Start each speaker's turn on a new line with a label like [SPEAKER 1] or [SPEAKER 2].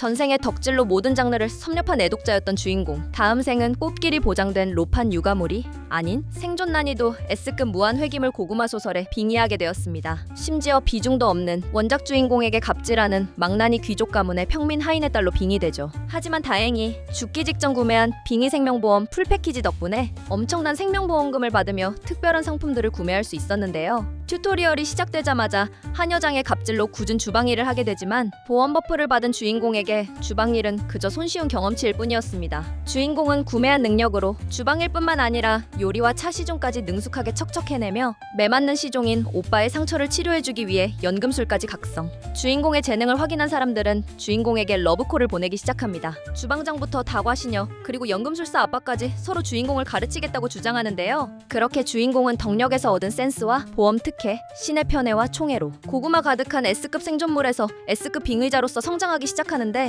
[SPEAKER 1] 전생의 덕질로 모든 장르를 섭렵한 애독자였던 주인공. 다음 생은 꽃길이 보장된 로판 육아물이 아닌 생존 난이도 S급 무한 회기물 고구마 소설에 빙의하게 되었습니다. 심지어 비중도 없는 원작 주인공에게 갑질하는 망나니 귀족 가문의 평민 하인의 딸로 빙의되죠. 하지만 다행히 죽기 직전 구매한 빙의 생명보험 풀 패키지 덕분에 엄청난 생명보험금을 받으며 특별한 상품들을 구매할 수 있었는데요. 튜토리얼이 시작되자마자 한 여장의 갑질로 굳은 주방일을 하게 되지만 보험 버프를 받은 주인공에 게 주방 일은 그저 손쉬운 경험치일 뿐이었습니다. 주인공은 구매한 능력으로 주방일 뿐만 아니라 요리와 차 시종까지 능숙하게 척척 해내며 매맞는 시종인 오빠의 상처를 치료해주기 위해 연금술까지 각성. 주인공의 재능을 확인한 사람들은 주인공에게 러브콜을 보내기 시작합니다. 주방장부터 다과시녀 그리고 연금술사 아빠까지 서로 주인공을 가르치겠다고 주장하는데요. 그렇게 주인공은 덕력에서 얻은 센스와 보험 특혜, 신의 편애와 총애로 고구마 가득한 S급 생존물에서 S급 빙의자로서 성장하기 시작하는데